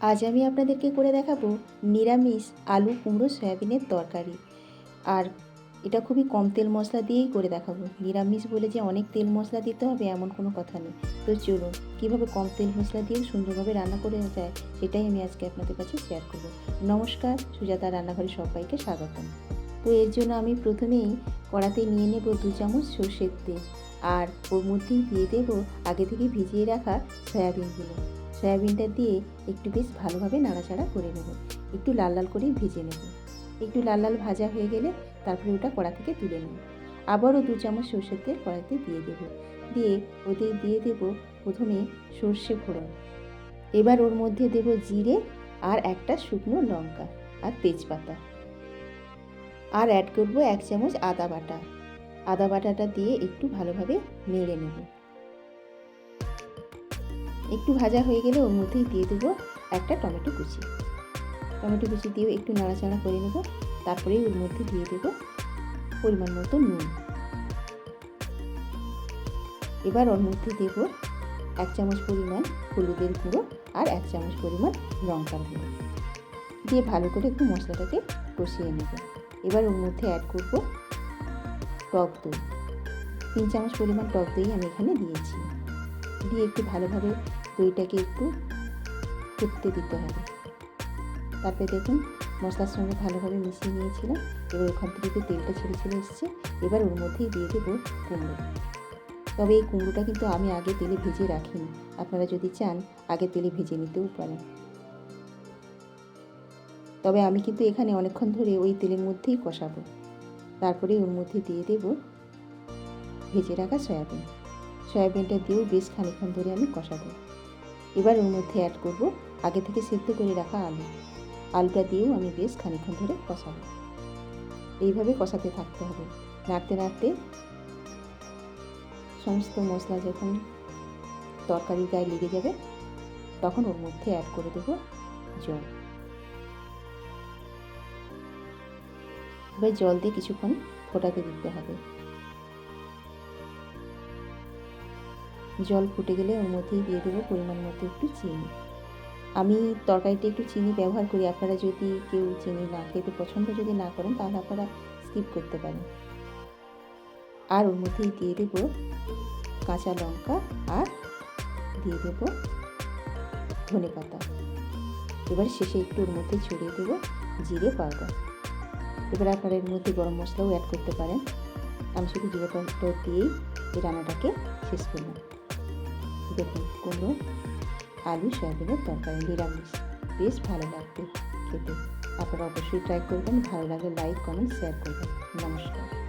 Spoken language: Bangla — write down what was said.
আজ আমি আপনাদেরকে করে দেখাবো নিরামিষ আলু কুমড়ো সয়াবিনের তরকারি। আর এটা খুবই কম তেল মশলা দিয়েই করে দেখাবো। নিরামিষ বলে যে অনেক তেল মশলা দিতে হবে এমন কোনো কথা নেই। তো চলুন, কীভাবে কম তেল মশলা দিয়ে সুন্দরভাবে রান্না করে যায় সেটাই আমি আজকে আপনাদের কাছে শেয়ার করব। নমস্কার, সুজাতা রান্নাঘরে সবাইকে স্বাগতম। তো এর জন্য আমি প্রথমেই কড়াতে নিয়ে নেব দু চামচ সর্ষের তেল। আর ওর মধ্যেই দিয়ে দেবো আগে থেকে ভিজিয়ে রাখা সয়াবিনগুলো। সয়াবিনটা দিয়ে একটু বেশ ভালোভাবে নাড়াচাড়া করে নেব। একটু লাল লাল করেই ভেজে নেব। একটু লাল লাল ভাজা হয়ে গেলে তারপরে ওটা কড়া থেকে তুলে নেব। আবারও দু চামচ সর্ষের তেল কড়াতে দিয়ে দেব। দিয়ে ওতে দিয়ে দেব প্রথমে সর্ষে ফোড়ন। এবার ওর মধ্যে দেব জিরে আর একটা শুকনো লঙ্কা আর তেজপাতা। আর অ্যাড করব এক চামচ আদা বাটা। আদা বাটাটা দিয়ে একটু ভালোভাবে নেড়ে নেব। একটু ভাজা হয়ে গেলে ওর মধ্যেই দিয়ে দেবো একটা টমেটো কুচি। টমেটো কুচি দিয়েও একটু নাড়াচাড়া করে নেব, তারপরেই ওর মধ্যে দিয়ে দেবো পরিমাণ মতো নুন। এবার ওর মধ্যে দেবো এক চামচ পরিমাণ হলুদের গুঁড়ো আর এক চামচ পরিমাণ লঙ্কার গুঁড়ো। দিয়ে ভালো করে একটু মশলাটাকে কষিয়ে নেব। এবার ওর মধ্যে অ্যাড করব টক দই। তিন চামচ পরিমাণ টক দই আমি এখানে দিয়েছি। দিয়ে একটু ভালোভাবে দইটাকে একটু ফুটতে দিতে হবে। তারপরে দেখুন, মশলার সঙ্গে ভালোভাবে মিশিয়ে নিয়েছিলাম। এবার ওখান থেকে তেলটা ছেড়ে ছেড়ে এসছে। এবার ওর মধ্যেই দিয়ে দেবো কুমড়ো। তবে এই কুমড়োটা কিন্তু আমি আগে তেলে ভেজে রাখিনি। আপনারা যদি চান, আগে তেলে ভেজে নিতেও পারেন। তবে আমি কিন্তু এখানে অনেকক্ষণ ধরে ওই তেলের মধ্যেই কষাবো। তারপরে ওর মধ্যে দিয়ে দেব ভেজে রাখা সয়াবিন। সয়াবিনটা দিয়েও বেশ খানিক্ষণ ধরে আমি কষাবো। এবার ওর মধ্যে অ্যাড করব আগে থেকে সেদ্ধ করে রাখা আলু। আলুটা দিয়েও আমি বেশ খানিক্ষণ ধরে কষাবো। এইভাবে কষাতে থাকতে হবে। নাড়তে নাড়তে সমস্ত মশলা যখন তরকারির গায়ে লেগে যাবে, তখন ওর মধ্যে অ্যাড করে দেবো জল। এবার জল দিয়ে কিছুক্ষণ ফোটাতে দিতে হবে। জল ফুটে গেলে ওর মধ্যেই দিয়ে দেবো পরিমাণ মতো একটু চিনি। আমি তরকারিতে একটু চিনি ব্যবহার করি, আপনারা যদি কেউ চিনি না খেতে পছন্দ যদি না করেন তাহলে আপনারা স্কিপ করতে পারেন। আর ওর মধ্যেই দিয়ে দেব কাঁচা লঙ্কা আর দিয়ে দেব ধনে পাতা। এবার শেষে একটু ওর মধ্যে ছড়িয়ে দেবো জিরে পাউডার। এবার আপনারা এর মধ্যে গরম মশলাও অ্যাড করতে পারেন। আমি শুধু জিরে পাউডার দিয়েই এই রান্নাটাকে শেষ করলাম। দেখুন, কোনো আলু, সয়াবিনের তরকারি, নিরামিষ। বেশ ভালো লাগবে খেতে। আপনারা অবশ্যই ট্রাই করবেন। ভালো লাগলে লাইক কমেন্ট শেয়ার করবেন। নমস্কার।